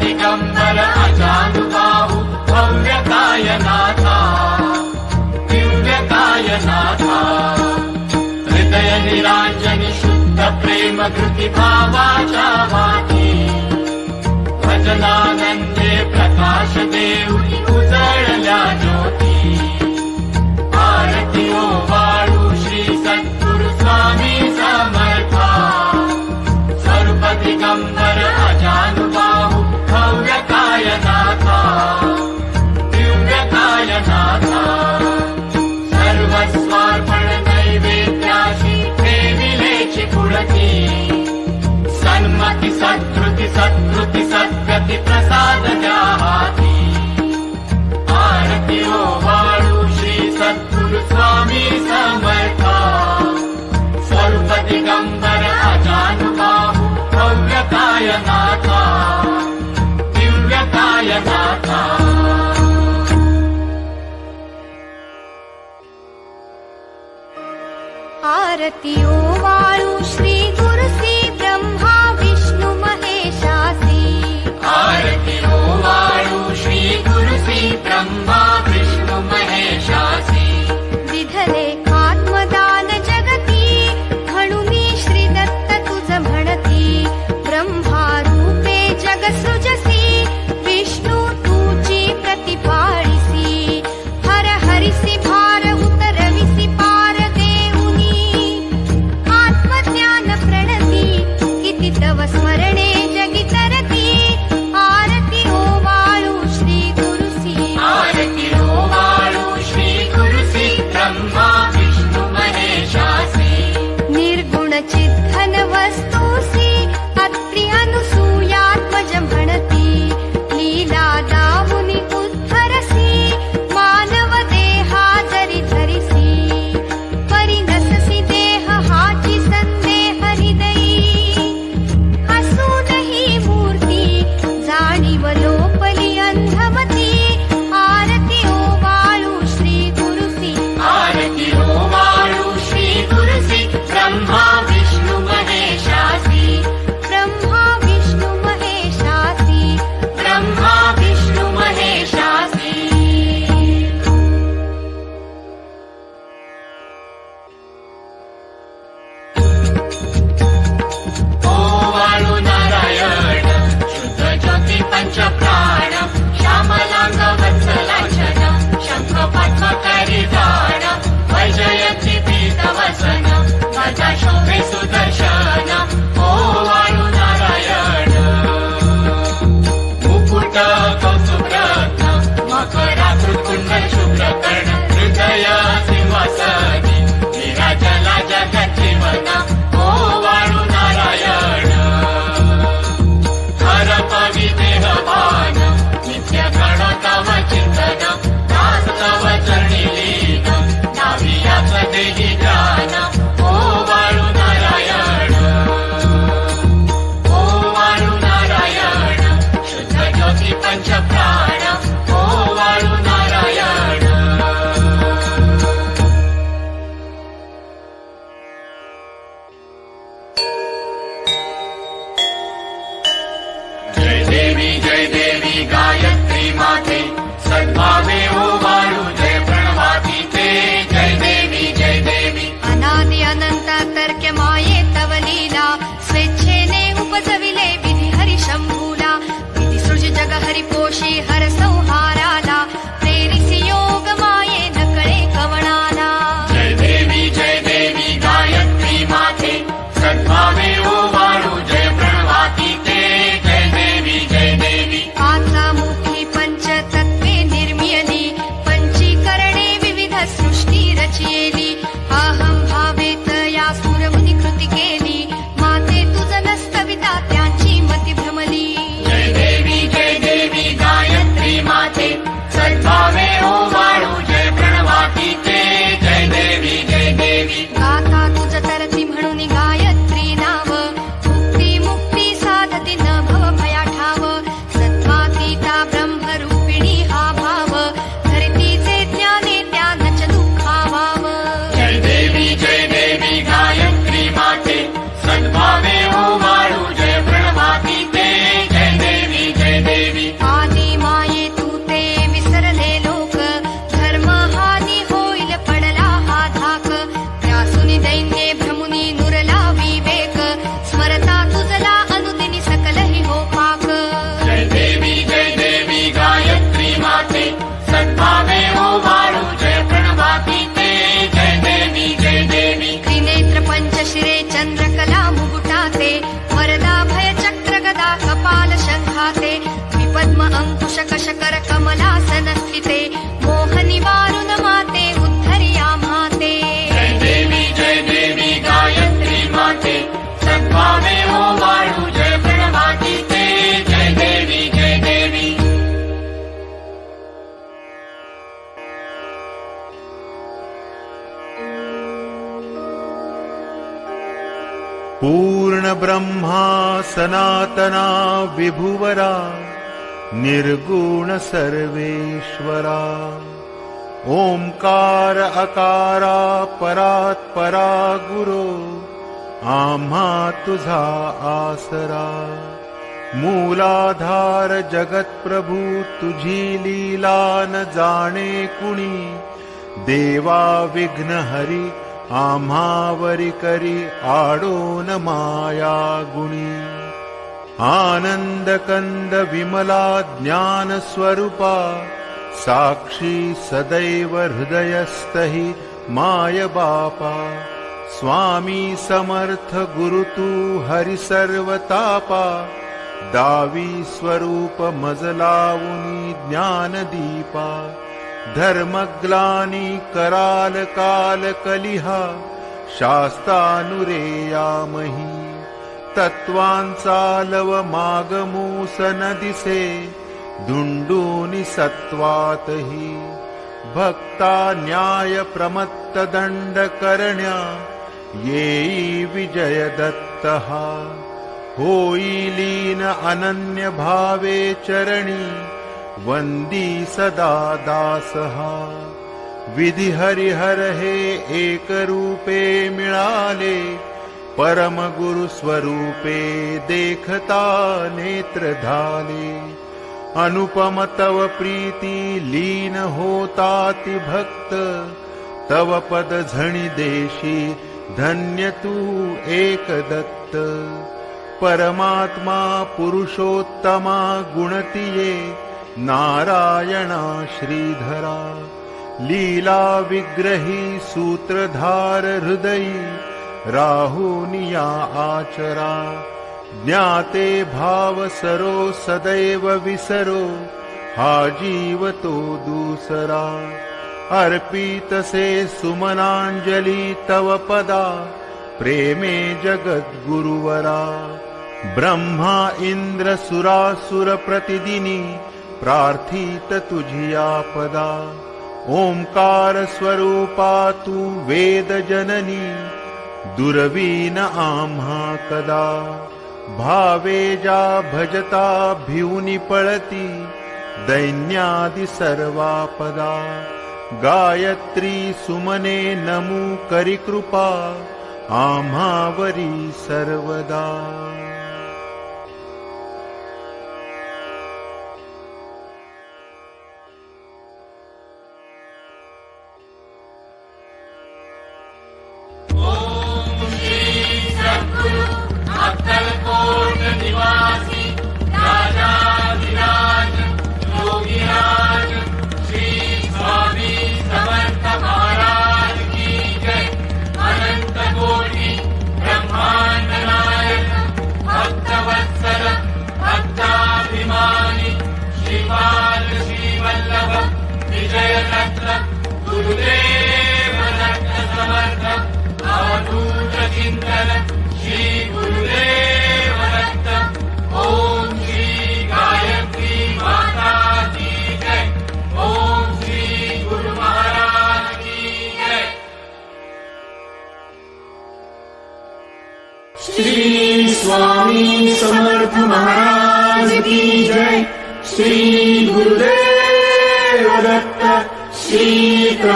दिगम्बर अजानुबाहु भव्यकाय नाथा दिव्यकाय नाथा हृदय निराञ्जनि शुद्ध प्रेम कृतिभावाचा मादनानन्ते प्रकाशदेव उदय ज्योति। colectivo. baby. वशकर कमलासन स्थिते मोहनि वारुण माते उद्धर्या माते जय देवी जय देवी गायत्री माते सद्भावे हो वाळू जय प्रणवाची ते। जय देवी जय देवी पूर्णब्रह्मा सनातना विभुवरा निर्गुण सर्वेश्वरा। ओंकार अकारा परात्परा गुरो आम्हा तुझा आसरा। मूलाधार जगत्प्रभू तुझी लीला न जाणे कुणी। देवा विघ्न हरी आम्हावरी करी आडो न माया गुणी आनंद कंद विमला ज्ञान स्वरूपा साक्षी सदैव हृदयस्थहि माय बापा स्वामी समर्थ गुरु तू हरि सर्वतापा दावी स्वरूप मजलावुनी ज्ञानदीपा। धर्मग्लानी कराल काल कलिहा शास्तानुरेयामही तत्त्वांचा लव मागमूस न दिसे दुंडूनि सत्वातही भक्ता न्याय प्रमत्त दंड करण्या येई विजय दत्तहा होई लीन अनन्य भावे चरणी वंदी सदा दासहा विधी हरिहर हे एक रूपे मिळाले परम गुरु स्वरूपे देखता नेत्र धाले अनुपम तव प्रीती लीन होताति भक्त। तव पद झणी देशी धन्य तू एक दत्त परमात्मा पुरुषोत्तमा गुणतिये नारायणा श्रीधरा। लीला विग्रही सूत्रधार हृदयी राहुनिया आचरा। ज्ञाते भाव सरो सदैव विसरो। हा जीव तो दूसरा। अर्पित से सुमनांजलि तव पदा। प्रेमे जगद्गुरुवरा। ब्रह्मा इंद्र सुरासुर प्रतिदिनी। प्रार्थित तुझिया पदा ओंकार स्वरूपा तू वेद जननी दुर्वीन आम्हा कदा भावे जा भजता भिवनी पळती दैन्यादि सर्वापदा. गायत्री सुमने नमू करी कृपा आम्हावरी सर्वदा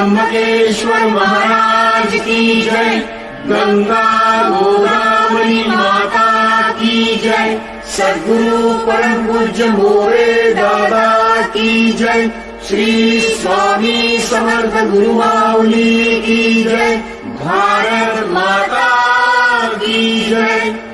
त्र्यंबकेश्वर महाराज की जय। गंगा, गोदावरी माता की जय। सदगुरु परम पूज्य मोरे दादा की जय। श्री स्वामी समर्थ गुरु की जय। भारत माता की जय।